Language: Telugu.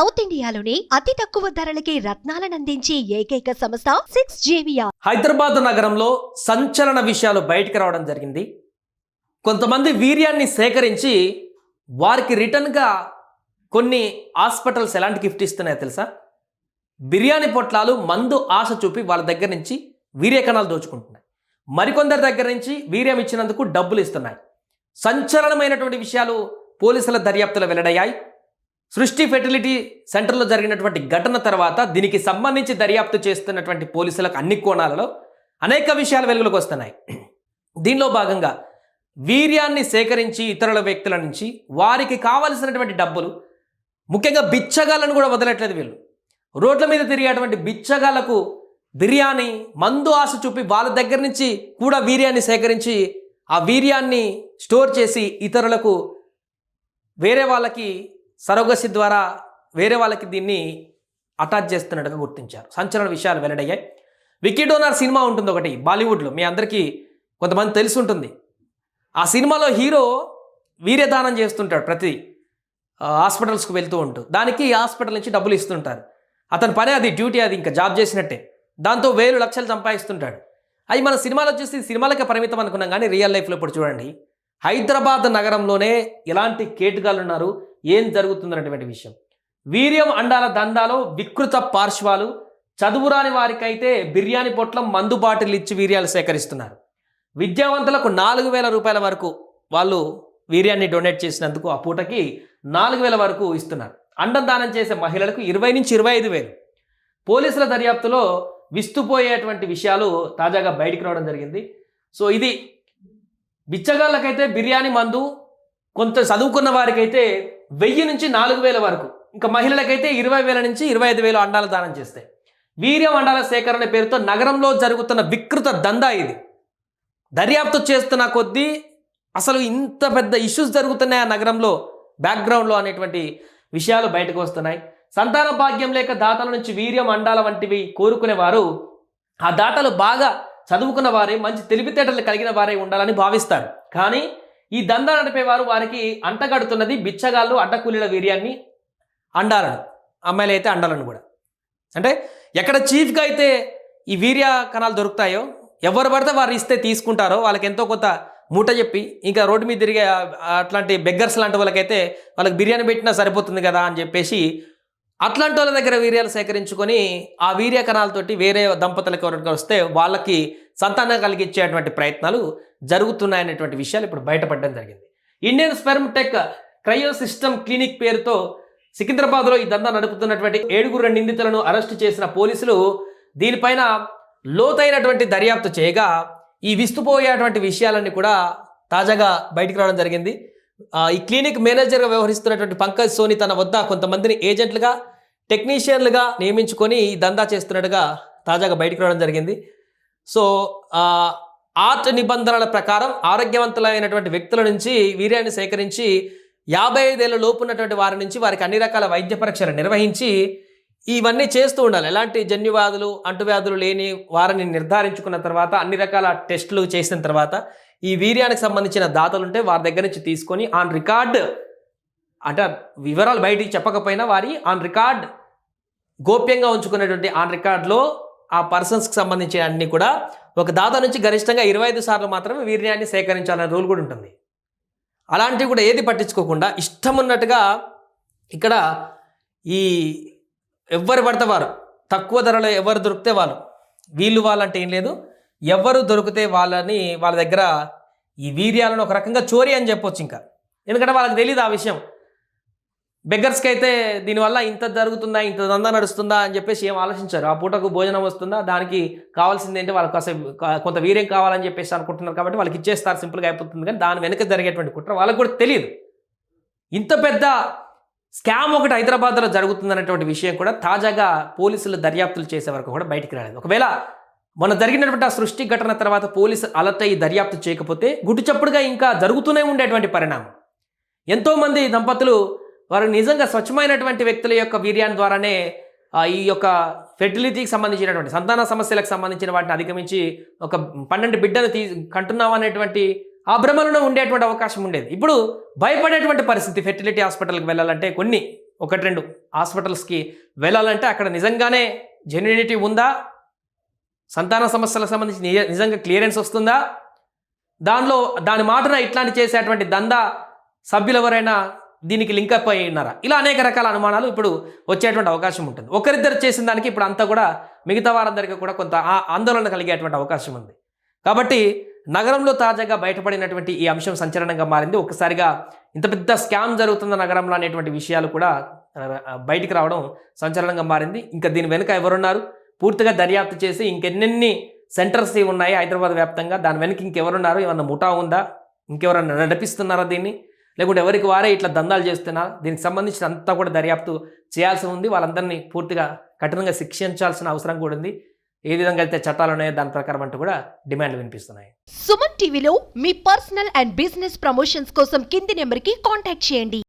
సౌత్ ఇండియాలోని అతి తక్కువ ధరలకి రత్నాలనందించే ఏకైక సంస్థ సిక్స్ జేవియా హైదరాబాద్ నగరంలో సంచలన విషయాలు బయటకు రావడం జరిగింది. కొంతమంది వీర్యాన్ని సేకరించి వారికి రిటర్న్గా కొన్ని హాస్పిటల్స్ ఎలాంటి గిఫ్ట్ ఇస్తున్నాయో తెలుసా? బిర్యానీ పొట్లాలు మందు ఆశ చూపి వాళ్ళ దగ్గర నుంచి వీర్యకణాలు దోచుకుంటున్నాయి. మరికొందరి దగ్గర నుంచి వీర్యం ఇచ్చినందుకు డబ్బులు ఇస్తున్నాయి. సంచలనమైనటువంటి విషయాలు పోలీసుల దర్యాప్తులో వెల్లడయ్యాయి. సృష్టి ఫెర్టిలిటీ సెంటర్లో జరిగినటువంటి ఘటన తర్వాత దీనికి సంబంధించి దర్యాప్తు చేస్తున్నటువంటి పోలీసులకు అన్ని కోణాలలో అనేక విషయాలు వెలుగులోకి వస్తున్నాయి. దీనిలో భాగంగా వీర్యాన్ని సేకరించి ఇతరుల వ్యక్తుల నుంచి వారికి కావలసినటువంటి డబ్బులు ముఖ్యంగా బిచ్చగాళ్ళను కూడా వదలట్లేదు వీళ్ళు. రోడ్ల మీద తిరిగేటువంటి బిచ్చగాళ్ళకు బిర్యానీ మందు ఆశ చూపి వాళ్ళ దగ్గర నుంచి కూడా వీర్యాన్ని సేకరించి ఆ వీర్యాన్ని స్టోర్ చేసి ఇతరులకు వేరే వాళ్ళకి సరోగసి ద్వారా వేరే వాళ్ళకి దీన్ని అటాచ్ చేస్తున్నట్టుగా గుర్తించారు. సంచలన విషయాలు వెల్లడయ్యాయి. వికీ డోనార్ సినిమా ఉంటుంది ఒకటి బాలీవుడ్లో. మీ అందరికీ కొంతమంది తెలిసి ఉంటుంది. ఆ సినిమాలో హీరో వీర్యదానం చేస్తుంటాడు ప్రతి హాస్పిటల్స్కి వెళ్తూ ఉంటూ. దానికి హాస్పిటల్ నుంచి డబ్బులు ఇస్తుంటారు. అతని పని అది డ్యూటీ అది ఇంకా జాబ్ చేసినట్టే. దాంతో వేలు లక్షలు సంపాదిస్తుంటాడు. అవి మన సినిమాలో చూసి సినిమాలకే పరిమితం అనుకున్నాం కానీ రియల్ లైఫ్లో ఇప్పుడు చూడండి. హైదరాబాద్ నగరంలోనే ఎలాంటి కేటుగాళ్ళు ఉన్నారు ఏం జరుగుతుందన్నటువంటి విషయం. వీర్యం అండాల దందాలో వికృత పార్శ్వాలు. చదువురాని వారికైతే బిర్యానీ పొట్లం మందు బాటిల్ ఇచ్చి వీర్యాలు సేకరిస్తున్నారు. విద్యావంతులకు నాలుగు వేల రూపాయల వరకు వాళ్ళు వీర్యాన్ని డొనేట్ చేసినందుకు ఆ పూటకి నాలుగు వేల వరకు ఇస్తున్నారు. అండం దానం చేసే మహిళలకు ఇరవై నుంచి ఇరవై ఐదు వేలు. పోలీసుల దర్యాప్తులో విస్తుపోయేటువంటి విషయాలు తాజాగా బయటికి రావడం జరిగింది. సో ఇది బిచ్చగాళ్ళకైతే బిర్యానీ మందు కొంత చదువుకున్న వారికైతే వెయ్యి నుంచి నాలుగు వేల వరకు. ఇంకా మహిళలకైతే ఇరవై వేల నుంచి ఇరవై ఐదు వేలు అండాలు దానం చేస్తాయి. వీర్యం అండాల సేకరణ పేరుతో నగరంలో జరుగుతున్న వికృత దందా ఇది. దర్యాప్తు చేస్తున్న కొద్దీ అసలు ఇంత పెద్ద ఇష్యూస్ జరుగుతున్నాయి ఆ నగరంలో బ్యాక్గ్రౌండ్లో అనేటువంటి విషయాలు బయటకు వస్తున్నాయి. సంతాన భాగ్యం లేక దాతల నుంచి వీర్యం అండాల వంటివి కోరుకునేవారు. ఆ దాతలు బాగా చదువుకున్న వారే మంచి తెలివితేటలు కలిగిన వారే ఉండాలని భావిస్తారు. కానీ ఈ దందా నడిపేవారు వారికి అంటగడుతున్నది బిచ్చగాళ్ళు అడ్డకూలీల వీర్యాన్ని అండాలను. అమ్మాయిలు అయితే అండాలను కూడా. అంటే ఎక్కడ చీఫ్గా అయితే ఈ వీర్య కణాలు దొరుకుతాయో ఎవరు పడితే వారు ఇస్తే తీసుకుంటారో వాళ్ళకి ఎంతో కొంత మూట చెప్పి ఇంకా రోడ్డు మీద తిరిగే అట్లాంటి బెగ్గర్స్ లాంటి వాళ్ళకైతే వాళ్ళకి బిర్యానీ పెట్టినా సరిపోతుంది కదా అని చెప్పేసి అట్లాంటి వాళ్ళ దగ్గర వీర్యాలు సేకరించుకొని ఆ వీర్య కణాలతోటి వేరే దంపతులకు ఎవరికి వస్తే వాళ్ళకి సంతానం కలిగించేటువంటి ప్రయత్నాలు జరుగుతున్నాయనేటువంటి విషయాలు ఇప్పుడు బయటపడడం జరిగింది. Indian sperm tech cryo system clinic పేరుతో సికింద్రాబాద్లో ఈ దందా నడుపుతున్నటువంటి ఏడుగురు నిందితులను అరెస్టు చేసిన పోలీసులు దీనిపైన లోతైనటువంటి దర్యాప్తు చేయగా ఈ విస్తుపోయేటువంటి విషయాలన్నీ కూడా తాజాగా బయటకు రావడం జరిగింది. ఈ క్లినిక్ మేనేజర్గా వ్యవహరిస్తున్నటువంటి పంకజ్ సోని తన వద్ద కొంతమందిని ఏజెంట్లుగా టెక్నీషియన్లుగా నియమించుకొని ఈ దందా చేస్తున్నట్టుగా తాజాగా బయటకు రావడం జరిగింది. సో ఆర్ట్ నిబంధనల ప్రకారం ఆరోగ్యవంతులైనటువంటి వ్యక్తుల నుంచి వీర్యాన్ని సేకరించి యాభై ఐదేళ్ళ లోపు ఉన్నటువంటి వారి నుంచి వారికి అన్ని రకాల వైద్య పరీక్షలు నిర్వహించి ఇవన్నీ చేస్తూ ఉండాలి. ఎలాంటి జన్యువ్యాధులు అంటువ్యాధులు లేని వారిని నిర్ధారించుకున్న తర్వాత అన్ని రకాల టెస్టులు చేసిన తర్వాత ఈ వీర్యానికి సంబంధించిన దాతలు ఉంటే వారి దగ్గర నుంచి తీసుకొని ఆన్ రికార్డ్ అంటే వివరాలు బయటికి చెప్పకపోయినా వారి ఆన్ రికార్డ్ గోప్యంగా ఉంచుకునేటువంటి ఆన్ రికార్డ్లో ఆ పర్సన్స్కి సంబంధించిన అన్ని కూడా ఒక దాత నుంచి గరిష్టంగా ఇరవై ఐదు సార్లు మాత్రమే వీర్యాన్ని సేకరించాలనే రూల్ కూడా ఉంటుంది. అలాంటివి కూడా ఏది పట్టించుకోకుండా ఇష్టం ఉన్నట్టుగా ఇక్కడ ఈ ఎవరు పడితే వారు తక్కువ ధరలో ఎవరు దొరికితే వాళ్ళు వీళ్ళు వాళ్ళంటే ఏం లేదు ఎవరు దొరికితే వాళ్ళని వాళ్ళ దగ్గర ఈ వీర్యాలను ఒక రకంగా చోరీ అని చెప్పొచ్చు ఇంకా. ఎందుకంటే వాళ్ళకి తెలియదు ఆ విషయం. బెగ్గర్స్కి అయితే దీనివల్ల ఇంత జరుగుతుందా ఇంత దందా నడుస్తుందా అని చెప్పేసి ఏం ఆలోచించారు. ఆ పూటకు భోజనం వస్తుందా దానికి కావాల్సింది ఏంటి వాళ్ళకి కాసేపు కొంత వీర్యం కావాలని చెప్పేసి అనుకుంటున్నారు కాబట్టి వాళ్ళకి ఇచ్చేస్తారు సింపుల్గా అయిపోతుంది. కానీ దాని వెనక జరిగేటువంటి కుట్ర వాళ్ళకి కూడా తెలియదు. ఇంత పెద్ద స్కామ్ ఒకటి హైదరాబాద్లో జరుగుతుందనేటువంటి విషయం కూడా తాజాగా పోలీసులు దర్యాప్తులు చేసే వరకు కూడా బయటికి రాలేదు. ఒకవేళ మన జరిగినటువంటి ఆ సృష్టి ఘటన తర్వాత పోలీసు అలర్ట్ అయ్యి దర్యాప్తు చేయకపోతే గుట్టు చప్పుడుగా ఇంకా జరుగుతూనే ఉండేటువంటి పరిణామం. ఎంతోమంది దంపతులు వారు నిజంగా స్వచ్ఛమైనటువంటి వ్యక్తుల యొక్క వీర్యాన్ని ద్వారానే ఈ యొక్క ఫెర్టిలిటీకి సంబంధించినటువంటి సంతాన సమస్యలకు సంబంధించిన వాటిని అధిగమించి ఒక పన్నెండు బిడ్డను తీ కంటున్నాం అనేటువంటి ఆ భ్రమలను ఉండేటువంటి అవకాశం ఉండేది. ఇప్పుడు భయపడేటువంటి పరిస్థితి ఫెర్టిలిటీ హాస్పిటల్కి వెళ్ళాలంటే కొన్ని ఒకటి రెండు హాస్పిటల్స్కి వెళ్ళాలంటే అక్కడ నిజంగానే జెన్యునిటీ ఉందా? సంతాన సమస్యలకు సంబంధించి నిజ- నిజంగా క్లియరెన్స్ వస్తుందా? దానిలో దాని మాటన ఇట్లాంటి చేసేటువంటి దందా సభ్యులు ఎవరైనా దీనికి లింకప్ అప్ అయి ఉన్నారా? ఇలా అనేక రకాల అనుమానాలు ఇప్పుడు వచ్చేటువంటి అవకాశం ఉంటుంది. ఒకరిద్దరు చేసిన దానికి ఇప్పుడు అంతా కూడా మిగతా వారందరికీ కూడా కొంత ఆ- ఆందోళన కలిగేటువంటి అవకాశం ఉంది. కాబట్టి నగరంలో తాజాగా బయటపడినటువంటి ఈ అంశం సంచలనంగా మారింది. ఒక్కసారిగా ఇంత పెద్ద స్కామ్ జరుగుతున్న నగరంలో అనేటువంటి విషయాలు కూడా బయటికి రావడం సంచలనంగా మారింది. ఇంకా దీని వెనుక ఎవరున్నారు? పూర్తిగా దర్యాప్తు చేసి ఇంకెన్నెన్ని సెంటర్స్ ఉన్నాయి హైదరాబాద్ వ్యాప్తంగా? దాని వెనక ఇంకెవరున్నారు? ఏమన్నా ముఠా ఉందా? ఇంకెవరన్నా నడిపిస్తున్నారా దీన్ని? లేకుంటే ఎవరికి వారే ఇట్లా దందాలు చేస్తున్నారు దీనికి సంబంధించిన అంతా కూడా దర్యాప్తు చేయాల్సి ఉంది. వాళ్ళందరినీ పూర్తిగా కఠినంగా శిక్షించాల్సిన అవసరం కూడా ఉంది. ఏ విధంగా అయితే చట్టాలు ఉన్నాయో దాని ప్రకారం అంటూ కూడా డిమాండ్లు వినిపిస్తున్నాయి. సుమన్ టీవీలో మీ పర్సనల్ అండ్ బిజినెస్ ప్రమోషన్స్ కోసం కింది నెంబర్కి కాంటాక్ట్ చేయండి.